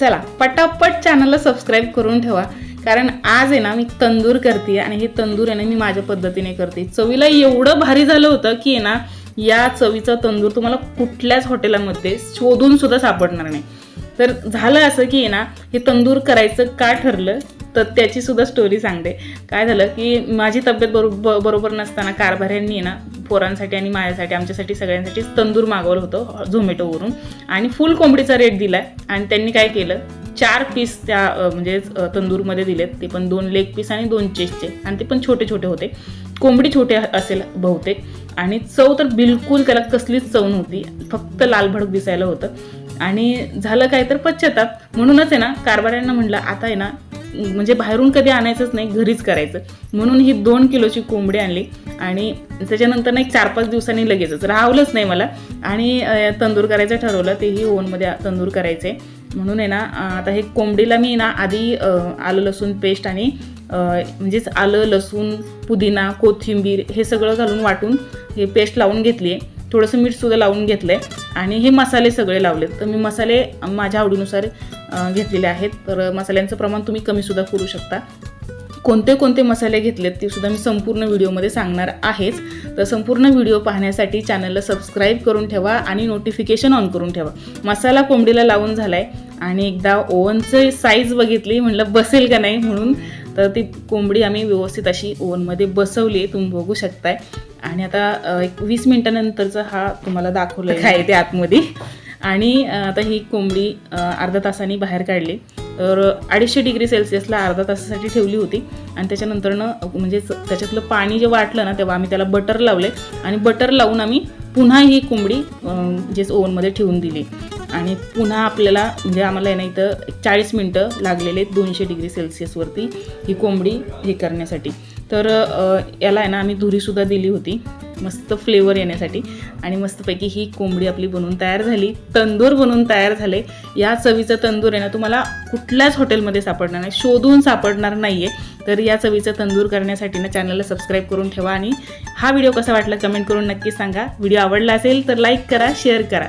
चला पटापट चॅनलला सबस्क्राईब करून ठेवा. कारण आज आहे ना मी तंदूर करते आणि हे तंदूर आहे ना मी माझ्या पद्धतीने करते. चवीला एवढं भारी झालं होतं की आहे ना या चवीचा तंदूर तुम्हाला कुठल्याच हॉटेलामध्ये शोधून सुद्धा सापडणार नाही. तर झालं असं की आहे ना हे तंदूर करायचं का ठरलं तर त्याची सुद्धा स्टोरी सांगते. काय झालं की माझी तब्येत बरोबर बरोबर नसताना कारभाऱ्यांनी आहे ना पोरांसाठी आणि माझ्यासाठी आमच्यासाठी सगळ्यांसाठी तंदूर मागवलं होतं झोमॅटोवरून. आणि फुल कोंबडीचा रेट दिला आणि त्यांनी काय केलं चार पीस त्या म्हणजे तंदूरमध्ये दिलेत. ते पण दोन लेग पीस आणि दोन चेस्टचे आणि ते पण छोटे छोटे होते. कोंबडी छोटे असेल बहुतेक. आणि चव तर बिलकुल त्याला कसलीच चव नव्हती. फक्त लालभडक दिसायला होतं. आणि झालं काय तर पश्चाताप. म्हणूनच आहे ना कारभाऱ्यांना म्हटलं आता आहे ना म्हणजे बाहेरून कधी आणायचंच नाही घरीच करायचं. म्हणून ही दोन किलोची कोंबडी आणली आणि त्याच्यानंतर ना एक चार पाच दिवसांनी लगेचच. राहवलंच नाही मला. आणि तंदूर करायचं ठरवलं तेही ओनमध्ये तंदूर करायचे. म्हणून आहे ना आता हे कोंबडीला मी ना आधी आलं लसूण पेस्ट आणि म्हणजेच आलं लसूण पुदिना कोथिंबीर हे सगळं घालून वाटून हे पेस्ट लावून घेतली आहे थोडंसं मीठसुद्धा लावून घेतलं आहे आणि हे मसाले सगळे लावलेत. तर मी मसाले माझ्या आवडीनुसार घेतलेले आहेत. तर मसाल्यांचं प्रमाण तुम्ही कमीसुद्धा करू शकता. कोणते कोणते मसाले घेतलेत ते सुद्धा मी संपूर्ण व्हिडिओमध्ये सांगणार आहेच. तर संपूर्ण व्हिडिओ पाहण्यासाठी चॅनलला सबस्क्राईब करून ठेवा आणि नोटिफिकेशन ऑन करून ठेवा. मसाला कोंबडीला लावून झालाय आणि एकदा ओव्हनचं साईज बघितली म्हणलं बसेल का नाही म्हणून तर ती कोंबडी आम्ही व्यवस्थित अशी ओव्हनमध्ये बसवली तुम्ही बघू शकताय. आणि आता एक वीस मिनिटानंतरचा हा तुम्हाला दाखवलं आहे ते आतमध्ये. आणि आता ही कोंबडी अर्धा तासाने बाहेर काढली. तर अडीचशे डिग्री सेल्सिअसला अर्धा तासासाठी ठेवली होती. आणि त्याच्यानंतरनं म्हणजे त्याच्यातलं पाणी जे वाटलं ना तेव्हा आम्ही त्याला बटर लावले. आणि बटर लावून आम्ही पुन्हा ही कोंबडी जे ओव्हनमध्ये ठेवून दिली. आणि पुन्हा आपल्याला म्हणजे आम्हाला आहे ना इथं चाळीस मिनटं लागलेले आहेत दोनशे डिग्री सेल्सिअसवरती ही कोंबडी हे करण्यासाठी. तर याला आहे ना आम्ही धुरीसुद्धा दिली होती मस्त फ्लेवर येण्यासाठी. आणि मस्तपैकी ही कोंबडी आपली बनवून तयार झाली तंदूर बनवून तयार झाले. या चवीचं तंदूर आहे ना तुम्हाला कुठल्याच हॉटेलमध्ये सापडणार नाही शोधून सापडणार नाही आहे तर या चवीचं तंदूर करण्यासाठी ना चॅनलला सबस्क्राईब करून ठेवा आणि हा व्हिडिओ कसा वाटला कमेंट करून नक्की सांगा. व्हिडिओ आवडला असेल तर लाईक करा शेअर करा.